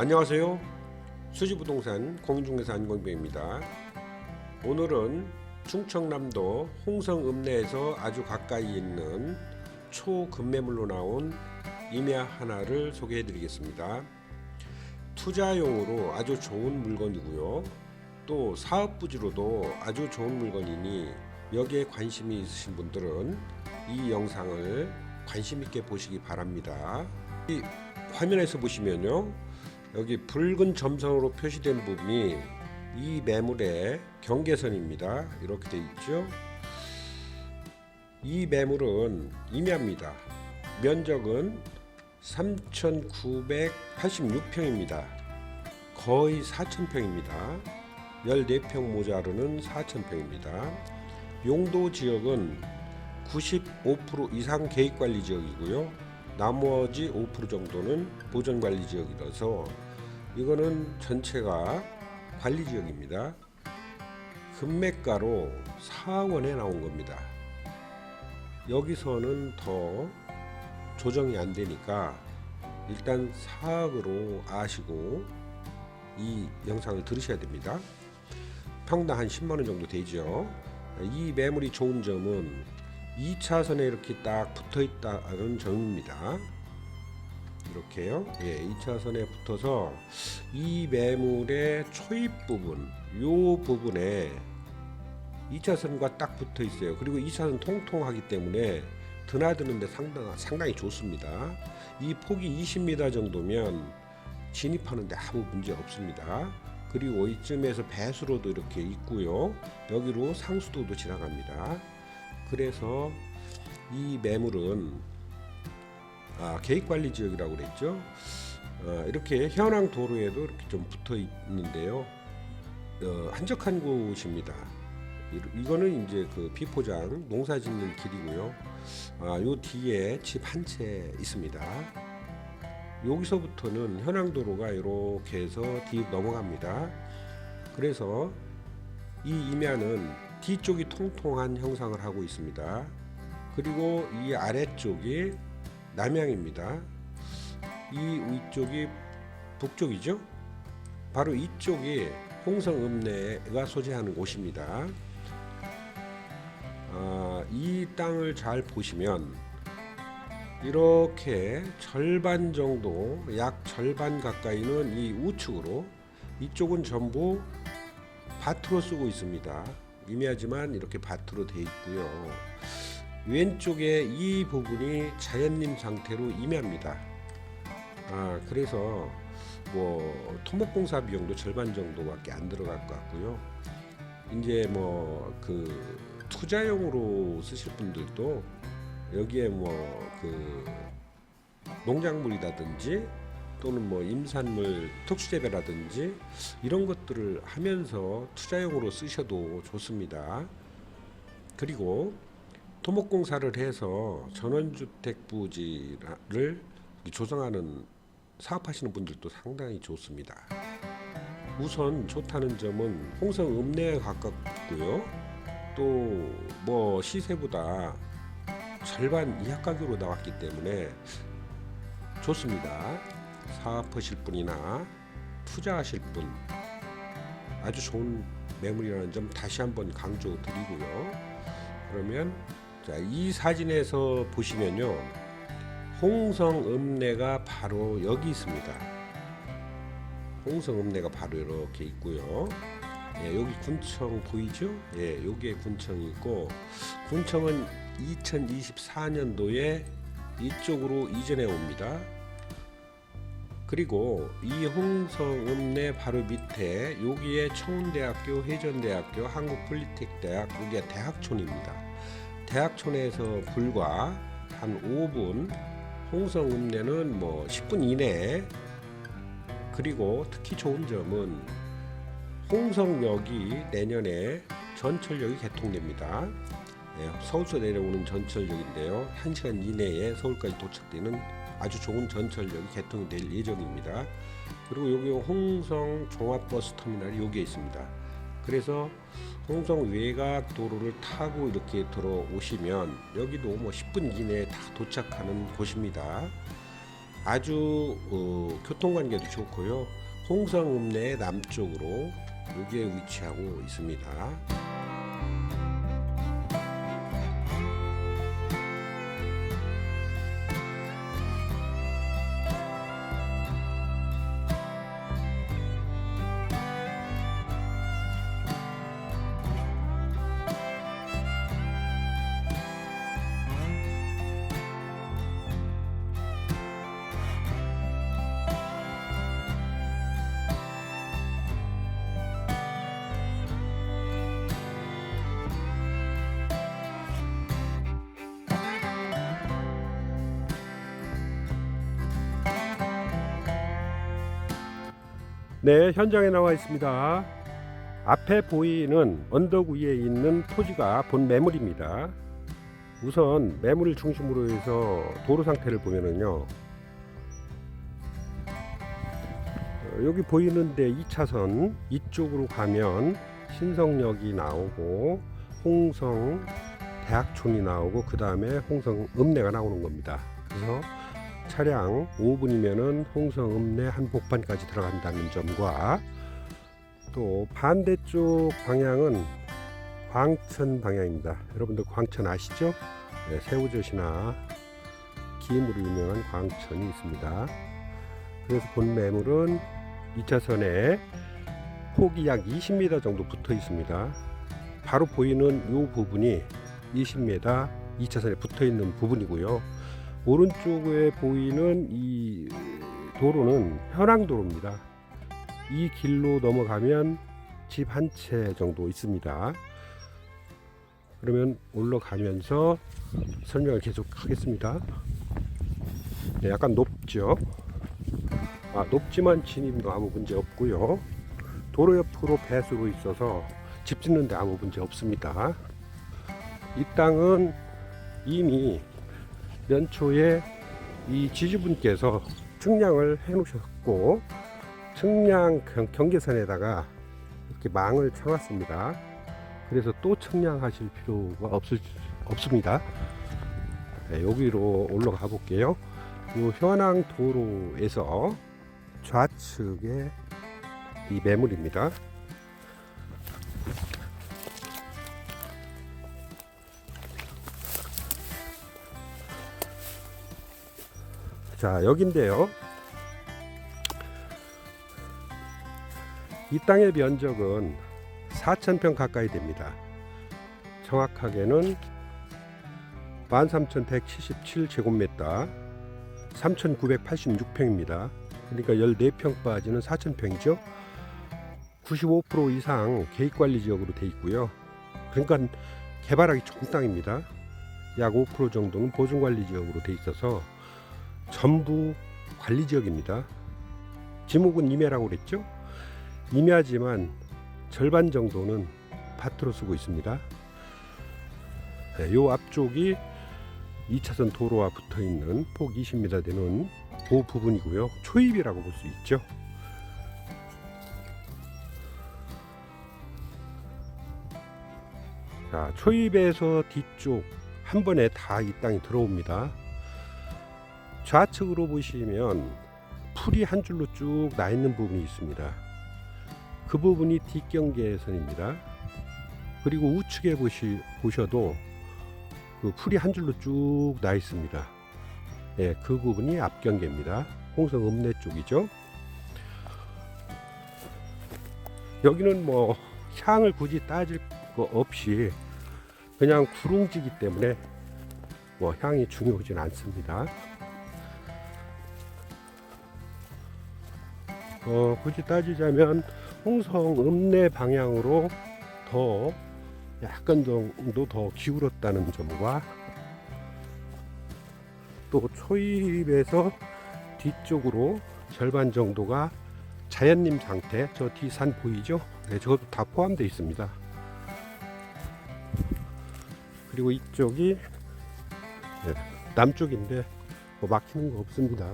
안녕하세요. 수지부동산 공인중개사 안광배입니다. 오늘은 충청남도 홍성읍내에서 아주 가까이 있는 초급매물로 나온 임야 하나를 소개해 드리겠습니다. 투자용으로 아주 좋은 물건이고요. 또 사업 부지로도 아주 좋은 물건이니 여기에 관심이 있으신 분들은 이 영상을 관심 있게 보시기 바랍니다. 이 화면에서 보시면요. 여기 붉은 점선으로 표시된 부분이 이 매물의 경계선입니다. 이렇게 돼 있죠. 이 매물은 임야입니다. 면적은 3,986평입니다. 거의 4,000평입니다. 14평 모자르는 4,000평입니다. 용도 지역은 95% 이상 계획관리 지역이고요. 나머지 5% 정도는 보전관리 지역이라서 이거는 전체가 관리 지역입니다. 금매가로 4원에 나온 겁니다. 여기서는 더 조정이 안 되니까 일단 4억으로 아시고 이 영상을 들으셔야 됩니다. 평당 한 10만 원 정도 되죠. 이 매물이 좋은 점은 2차선에 이렇게 딱 붙어 있다는 점입니다. 이렇게요. 예, 2차선에 붙어서 이 매물의 초입 부분, 요 부분에 2차선과 딱 붙어 있어요. 그리고 2차선 통통하기 때문에 드나드는데 상당, 상당히 좋습니다. 이 폭이 20m 정도면 진입하는데 아무 문제 없습니다. 그리고 이쯤에서 배수로도 이렇게 있고요. 여기로 상수도도 지나갑니다. 그래서 이 매물은 아, 계획관리 지역이라고 그랬죠. 어, 이렇게 현황 도로에도 이렇게 좀 붙어 있는데요. 어, 한적한 곳입니다. 이- 이거는 이제 그 비포장 농사 짓는 길이고요. 아, 요 뒤에 집 한 채 있습니다. 여기서부터는 현황 도로가 이렇게 해서 뒤 넘어갑니다. 그래서 이 임야는 뒤쪽이 통통한 형상을 하고 있습니다. 그리고 이 아래쪽이 남향입니다. 이 위쪽이 북쪽이죠. 바로 이쪽이 홍성읍내가 소재하는 곳입니다. 아, 이 땅을 잘 보시면 이렇게 절반 정도, 약 절반 가까이는 이 우측으로 이쪽은 전부 밭으로 쓰고 있습니다. 임야지만 이렇게 밭으로 돼 있고요. 왼쪽에 이 부분이 자연림 상태로 임야입니다. 아, 그래서 뭐 토목공사 비용도 절반 정도밖에 안 들어갈 것 같고요. 이제 뭐 그 투자용으로 쓰실 분들도 여기에 뭐 그 농작물이라든지 또는 뭐 임산물 특수재배라든지 이런 것들을 하면서 투자용으로 쓰셔도 좋습니다. 그리고 토목공사를 해서 전원주택 부지를 조성하는 사업하시는 분들도 상당히 좋습니다. 우선 좋다는 점은 홍성 읍내에 가깝고요. 또 뭐 시세보다 절반 이하 가격으로 나왔기 때문에 좋습니다. 사업하실 분이나 투자하실 분 아주 좋은 매물이라는 점 다시 한번 강조 드리고요. 그러면 자, 이 사진에서 보시면요. 홍성 읍내가 바로 여기 있습니다. 홍성 읍내가 바로 이렇게 있고요. 예, 여기 군청 보이죠? 예, 여기에 군청이 있고 군청은 2024년도에 이쪽으로 이전해 옵니다. 그리고 이 홍성읍내 바로 밑에 여기에 청운대학교, 회전대학교, 한국폴리텍대학 여기가 대학촌입니다. 대학촌에서 불과 한 5분, 홍성읍내는 뭐 10분 이내. 그리고 특히 좋은 점은 홍성역이 내년에 전철역이 개통됩니다. 예, 서울서 내려오는 전철역인데요. 1시간 이내에 서울까지 도착되는 아주 좋은 전철역이 개통이 될 예정입니다. 그리고 여기 홍성 종합버스 터미널이 여기에 있습니다. 그래서 홍성 외곽 도로를 타고 이렇게 들어오시면 여기도 뭐 10분 이내에 다 도착하는 곳입니다. 아주 어, 교통관계도 좋고요. 홍성 읍내 남쪽으로 여기에 위치하고 있습니다. 네, 현장에 나와 있습니다. 앞에 보이는 언덕 위에 있는 토지가 본 매물입니다. 우선 매물을 중심으로 해서 도로 상태를 보면은요. 어, 여기 보이는데 2차선 이쪽으로 가면 신성역이 나오고 홍성 대학촌이 나오고 그 다음에 홍성 읍내가 나오는 겁니다. 그래서 차량 5분이면은 홍성 읍내 한복판까지 들어간다는 점과 또 반대쪽 방향은 광천 방향입니다. 여러분들 광천 아시죠? 네, 새우젓이나 김으로 유명한 광천이 있습니다. 그래서 본 매물은 2차선에 폭이 약 20m 정도 붙어 있습니다. 바로 보이는 이 부분이 20m 2차선에 붙어 있는 부분이고요. 오른쪽에 보이는 이 도로는 현황도로입니다. 이 길로 넘어가면 집 한 채 정도 있습니다. 그러면 올라가면서 설명을 계속 하겠습니다. 네, 약간 높죠. 아, 높지만 진입도 아무 문제 없고요. 도로 옆으로 배수로 있어서 집 짓는데 아무 문제 없습니다. 이 땅은 이미 연초에 이 지주분께서 측량을 해 놓으셨고 측량 경- 경계선에다가 이렇게 망을 쳐놨습니다. 그래서 또 측량하실 필요가 없을, 없습니다. 네, 여기로 올라가 볼게요. 이 현황 도로에서 좌측에 이 매물입니다. 자, 여긴데요. 이 땅의 면적은 4,000평 가까이 됩니다. 정확하게는 13,177제곱미터 3,986평입니다. 그러니까 14평 빠지는 4,000평이죠. 95% 이상 계획관리 지역으로 돼 있고요. 그러니까 개발하기 좋은 땅입니다. 약 5% 정도는 보존관리 지역으로 돼 있어서 전부 관리 지역입니다. 지목은 임야라고 그랬죠? 임야지만 절반 정도는 밭으로 쓰고 있습니다. 네, 요 앞쪽이 2차선 도로와 붙어 있는 폭 20m 되는 그 부분이고요. 초입이라고 볼 수 있죠. 자, 초입에서 뒤쪽 한 번에 다 이 땅이 들어옵니다. 좌측으로 보시면 풀이 한 줄로 쭉 나 있는 부분이 있습니다. 그 부분이 뒷경계선입니다. 그리고 우측에 보시, 보셔도 그 풀이 한 줄로 쭉 나 있습니다. 예, 그 부분이 앞경계입니다. 홍성 읍내 쪽이죠. 여기는 뭐 향을 굳이 따질 거 없이 그냥 구릉지기 때문에 뭐 향이 중요하진 않습니다. 어, 굳이 따지자면 홍성 읍내 방향으로 더 약간 정도 더 기울었다는 점과 또 초입에서 뒤쪽으로 절반 정도가 자연림 상태 저 뒤산 보이죠? 네, 저것도 다 포함되어 있습니다. 그리고 이쪽이 네, 남쪽인데 뭐 막히는 거 없습니다.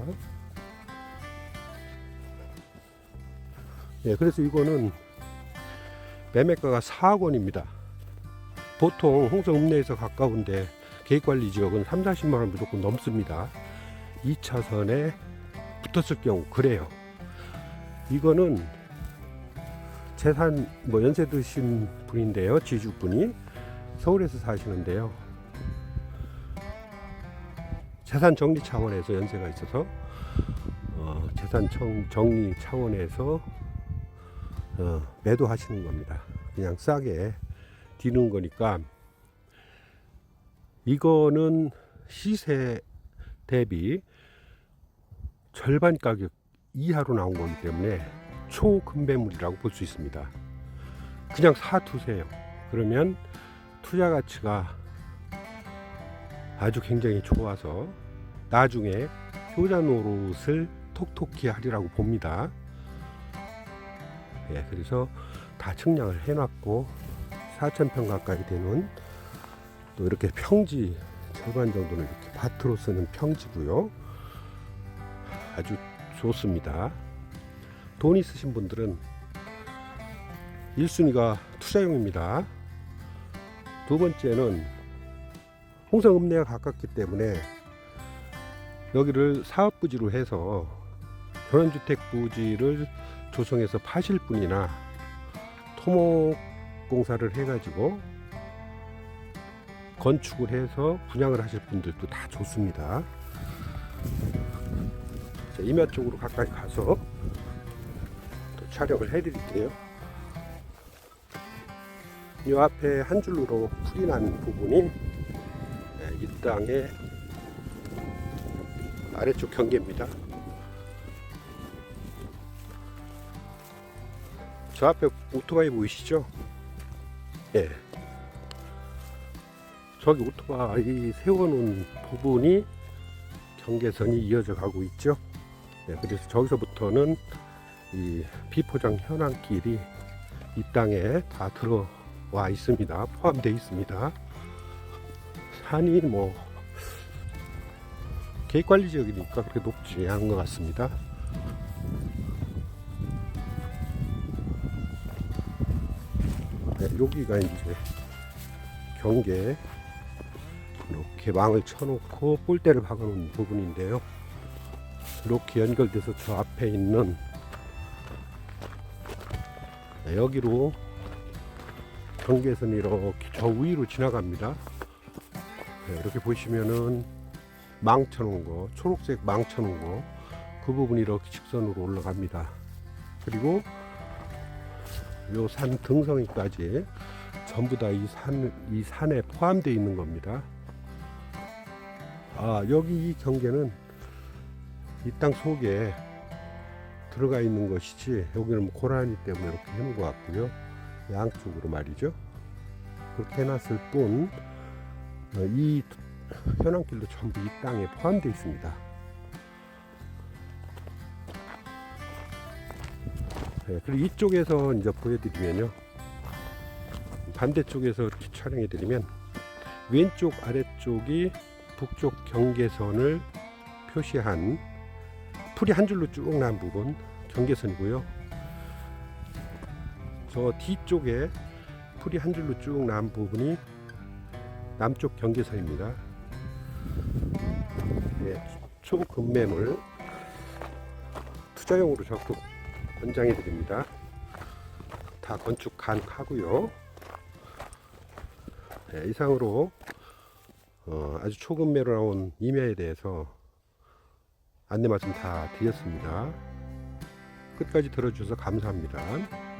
네, 그래서 이거는 매매가가 4억 원입니다. 보통 홍성 읍내에서 가까운데 계획관리 지역은 3, 40만 원 무조건 넘습니다. 2차선에 붙었을 경우 그래요. 이거는 재산 뭐 연세 드신 분인데요. 지주 분이 서울에서 사시는데요. 재산 정리 차원에서 연세가 있어서 어, 재산 정, 정리 차원에서 어, 매도하시는 겁니다. 그냥 싸게 디는 거니까 이거는 시세 대비 절반 가격 이하로 나온 거기 때문에 초금배물이라고 볼 수 있습니다. 그냥 사두세요. 그러면 투자 가치가 아주 굉장히 좋아서 나중에 효자 노릇을 톡톡히 하리라고 봅니다. 예, 그래서 다 측량을 해놨고 4,000평 가까이 되는 또 이렇게 평지 절반 정도는 이렇게 밭으로 쓰는 평지고요. 아주 좋습니다. 돈 있으신 분들은 1순위가 투자용입니다. 두 번째는 홍성읍내가 가깝기 때문에 여기를 사업부지로 해서 전원주택 부지를 조성해서 파실 분이나 토목 공사를 해가지고 건축을 해서 분양을 하실 분들도 다 좋습니다. 자, 임야 쪽으로 가까이 가서 또 촬영을 해드릴게요. 이 앞에 한 줄로 풀이 난 부분이 네, 이 땅의 아래쪽 경계입니다. 저 앞에 오토바이 보이시죠? 예. 저기 오토바이 세워놓은 부분이 경계선이 이어져 가고 있죠. 예, 그래서 저기서부터는 이 비포장 현황길이 이 땅에 다 들어와 있습니다. 포함되어 있습니다. 산이 뭐 계획관리 지역이니까 그렇게 높지 않은 것 같습니다. 네, 여기가 이제 경계 이렇게 망을 쳐놓고 볼대를 박아놓은 부분인데요. 이렇게 연결돼서 저 앞에 있는 네, 여기로 경계선이 이렇게 저 위로 지나갑니다. 네, 이렇게 보시면은 망 쳐놓은 거, 초록색 망 쳐놓은 거, 그 부분이 이렇게 직선으로 올라갑니다. 그리고 요 산 등성이까지 전부 다 이 산, 이 산에 포함되어 있는 겁니다. 아, 여기 이 경계는 이 땅 속에 들어가 있는 것이지, 여기는 뭐 고라니 때문에 이렇게 해놓은 것 같고요. 양쪽으로 말이죠. 그렇게 해놨을 뿐, 어, 이 현황길도 전부 이 땅에 포함되어 있습니다. 네, 그리고 이쪽에서 이제 보여드리면요. 반대쪽에서 촬영해드리면 왼쪽 아래쪽이 북쪽 경계선을 표시한 풀이 한 줄로 쭉 난 부분 경계선이고요. 저 뒤쪽에 풀이 한 줄로 쭉 난 부분이 남쪽 경계선입니다. 네, 초금매물 투자용으로 적극 권장해 드립니다. 다 건축 가능하고요. 네, 이상으로 어, 아주 초금매로 나온 임야에 대해서 안내 말씀 다 드렸습니다. 끝까지 들어주셔서 감사합니다.